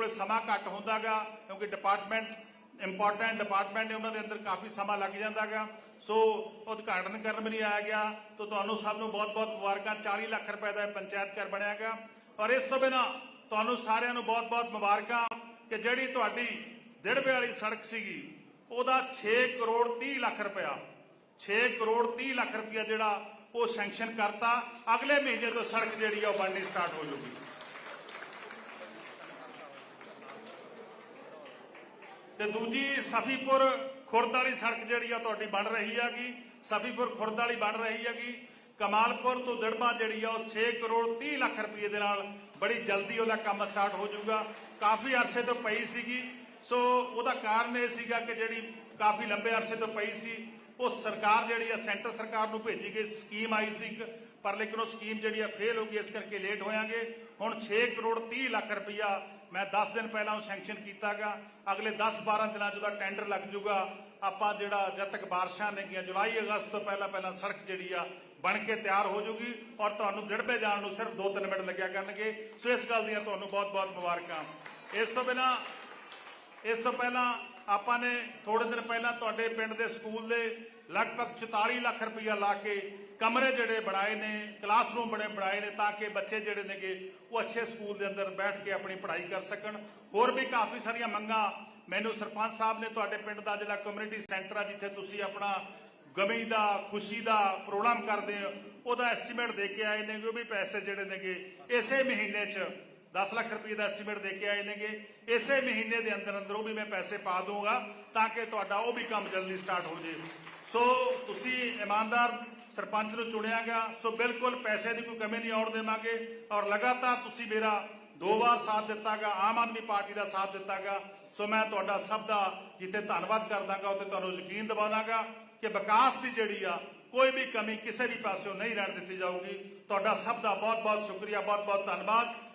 ਕੋਲ ਸਮਾਂ ਘੱਟ ਹੁੰਦਾਗਾ, ਕਿਉਂਕਿ ਡਿਪਾਰਟਮੈਂਟ ਇੰਪੋਰਟੈਂਟ ਡਿਪਾਰਟਮੈਂਟ ਹੈ ਉਹਨਾਂ ਦੇ ਅੰਦਰ ਕਾਫੀ ਸਮਾਂ ਲੱਗ ਜਾਂਦਾਗਾ। ਸੋ ਉਦਘਾਟਨ ਕਰਨ ਵੀ ਨਹੀਂ ਆਇਆ ਗਿਆ, ਤਾਂ ਤੁਹਾਨੂੰ ਸਭ ਨੂੰ ਬਹੁਤ-ਬਹੁਤ ਮੁਬਾਰਕਾਂ। 40 ਲੱਖ ਰੁਪਏ ਦਾ ਪੰਚਾਇਤ ਘਰ ਬਣਿਆਗਾ। ਔਰ ਇਸ ਤੋਂ ਬਿਨਾ ਤੁਹਾਨੂੰ ਸਾਰਿਆਂ ਨੂੰ ਬਹੁਤ-ਬਹੁਤ ਮੁਬਾਰਕਾਂ ਕਿ ਜਿਹੜੀ ਤੁਹਾਡੀ ਦਿੜਵੇ ਵਾਲੀ ਸੜਕ ਸੀਗੀ, ਉਹਦਾ 6 ਕਰੋੜ 30 ਲੱਖ ਰੁਪਇਆ 6 ਕਰੋੜ 30 ਲੱਖ ਰੁਪਇਆ ਜਿਹੜਾ ਉਹ ਸੈਂਕਸ਼ਨ ਕਰਤਾ। ਅਗਲੇ ਮਹੀਨੇ ਤੋਂ ਸੜਕ ਜਿਹੜੀ ਆ ਉਹ ਬਣਨੀ ਸਟਾਰਟ ਹੋ ਜਾਊਗੀ। ਤੇ ਦੂਜੀ ਸਫੀਪੁਰ ਖੁਰਦ ਵਾਲੀ ਸੜਕ ਜਿਹੜੀ ਆ ਤੁਹਾਡੀ ਬਣ ਰਹੀ ਹੈਗੀ, ਸਫੀਪੁਰ ਖੁਰਦ ਵਾਲੀ ਬਣ ਰਹੀ ਹੈਗੀ। ਕਮਾਲਪੁਰ ਤੋਂ ਦੜਬਾ ਜਿਹੜੀ ਆ ਉਹ 6 ਕਰੋੜ 30 ਲੱਖ ਰੁਪਏ ਦੇ ਨਾਲ ਬੜੀ ਜਲਦੀ ਉਹਦਾ ਕੰਮ ਸਟਾਰਟ ਹੋ ਜਾਊਗਾ। ਕਾਫੀ ਅਰਸੇ ਤੋਂ ਪਈ ਸੀਗੀ। ਸੋ ਉਹਦਾ ਕਾਰਨ ਇਹ ਸੀਗਾ ਕਿ ਜਿਹੜੀ ਕਾਫੀ ਲੰਬੇ ਅਰਸੇ ਤੋਂ ਪਈ ਸੀ, ਉਹ ਸਰਕਾਰ ਜਿਹੜੀ ਆ, ਸੈਂਟਰ ਸਰਕਾਰ ਨੂੰ ਭੇਜੀ ਗਈ ਸਕੀਮ ਆਈ ਸੀ ਇੱਕ, ਪਰ ਲੇਕਿਨ ਉਹ ਸਕੀਮ ਜਿਹੜੀ ਆ ਫੇਲ ਹੋ ਗਈ, ਇਸ ਕਰਕੇ ਲੇਟ ਹੋਇਆਂਗੇ। ਹੁਣ 6 ਕਰੋੜ 30 ਲੱਖ ਰੁਪਇਆ ਮੈਂ 10 ਦਿਨ ਪਹਿਲਾਂ ਉਹ ਸੈਂਕਸ਼ਨ ਕੀਤਾਗਾ। ਅਗਲੇ 10-12 ਦਿਨਾਂ 'ਚ ਉਹਦਾ ਟੈਂਡਰ ਲੱਗ ਜੂਗਾ ਆਪਾਂ ਜਿਹੜਾ ਜਦ ਤੱਕ ਬਾਰਿਸ਼ਾਂ ਨੇਗੀਆਂ ਜੁਲਾਈ, ਅਗਸਤ ਤੋਂ ਪਹਿਲਾਂ ਪਹਿਲਾਂ ਸੜਕ ਜਿਹੜੀ ਆ, ਬਣ ਕੇ ਤਿਆਰ ਹੋ ਜੂਗੀ ਔਰ ਤੁਹਾਨੂੰ ਦਿੜਬੇ ਜਾਣ ਨੂੰ ਸਿਰਫ 2-3 ਮਿੰਟ ਲੱਗਿਆ ਕਰਨਗੇ। ਸੋ ਇਸ ਗੱਲ ਦੀਆਂ ਤੁਹਾਨੂੰ ਬਹੁਤ-ਬਹੁਤ ਮੁਬਾਰਕਾਂ। ਇਸ ਤੋਂ ਬਿਨਾ ਇਸ ਤੋਂ ਪਹਿਲਾਂ ਆਪਾਂ ਨੇ ਥੋੜੇ ਦਿਨ ਪਹਿਲਾਂ ਤੁਹਾਡੇ ਪਿੰਡ ਦੇ ਸਕੂਲ ਦੇ ਲਗਭਗ 44 ਲੱਖ ਰੁਪਇਆ ਲਾ ਕੇ ਕਮਰੇ ਜਿਹੜੇ ਬਣਾਏ ਨੇ, ਕਲਾਸਰੂਮ ਬਣੇ ਬਣਾਏ ਨੇ ਤਾਂ ਕਿ ਬੱਚੇ ਜਿਹੜੇ ਨੇਗੇ ਉਹ ਅੱਛੇ ਸਕੂਲ ਦੇ ਅੰਦਰ ਬੈਠ ਕੇ ਆਪਣੀ ਪੜ੍ਹਾਈ ਕਰ ਸਕਣ। ਹੋਰ ਵੀ ਕਾਫੀ ਸਾਰੀਆਂ ਮੰਗਾਂ ਮੈਨੂੰ ਸਰਪੰਚ ਸਾਹਿਬ ਨੇ ਤੁਹਾਡੇ ਪਿੰਡ ਦਾ ਜਿਹੜਾ ਕਮਿਊਨਿਟੀ ਸੈਂਟਰ ਆ, ਜਿੱਥੇ ਤੁਸੀਂ ਆਪਣਾ ਗਮੀ ਦਾ, ਖੁਸ਼ੀ ਦਾ ਪ੍ਰੋਗਰਾਮ ਕਰਦੇ ਹੋ, ਉਹਦਾ ਐਸਟੀਮੇਟ ਦੇ ਕੇ ਆਏ ਨੇ ਕਿ ਉਹ ਵੀ ਪੈਸੇ ਜਿਹੜੇ ਨੇਗੇ, ਇਸੇ ਮਹੀਨੇ 'ਚ 10 ਲੱਖ ਰੁਪਏ ਦਾ ਐਸਟੀਮੇਟ ਦੇ ਕੇ ਆਏ ਨੇਗੇ। ਇਸੇ ਮਹੀਨੇ ਦੇ ਅੰਦਰ ਅੰਦਰ ਉਹ ਵੀ ਮੈਂ ਪੈਸੇ ਪਾ ਦੂੰਗਾ ਤਾਂ ਕਿ ਤੁਹਾਡਾ ਉਹ ਵੀ ਕੰਮ ਜਲਦੀ ਸਟਾਰਟ ਹੋ ਜੇ। ਸੋ ਤੁਸੀਂ ਇਮਾਨਦਾਰ ਸਰਪੰਚ ਨੂੰ ਚੁਣਿਆ ਗਿਆ। ਸੋ ਬਿਲਕੁਲ ਪੈਸੇ ਦੀ ਕੋਈ ਕਮੀ ਨਹੀਂ, ਆਉਣ ਦੇਵਾਂਗੇ। ਔਰ ਲਗਾਤਾਰ ਤੁਸੀਂ ਮੇਰਾ ਦੋ ਵਾਰ ਸਾਥ ਦਿੱਤਾਗਾ, ਆਮ ਆਦਮੀ ਪਾਰਟੀ ਦਾ ਸਾਥ ਦਿੱਤਾਗਾ। ਸੋ ਮੈਂ ਤੁਹਾਡਾ ਸਭ ਦਾ ਜਿੱਥੇ ਧੰਨਵਾਦ ਕਰਦਾਗਾ, ਉੱਥੇ ਤੁਹਾਨੂੰ ਯਕੀਨ ਦਿਵਾਵਾਂਗਾ ਕਿ ਵਿਕਾਸ ਦੀ ਜਿਹੜੀ ਆ, ਕੋਈ ਵੀ ਕਮੀ ਕਿਸੇ ਵੀ ਪਾਸਿਓਂ ਨਹੀਂ ਰਹਿਣ ਦਿੱਤੀ ਜਾਊਗੀ। ਤੁਹਾਡਾ ਸਭ ਦਾ ਬਹੁਤ ਬਹੁਤ ਸ਼ੁਕਰੀਆ ਬਹੁਤ ਬਹੁਤ ਧੰਨਵਾਦ।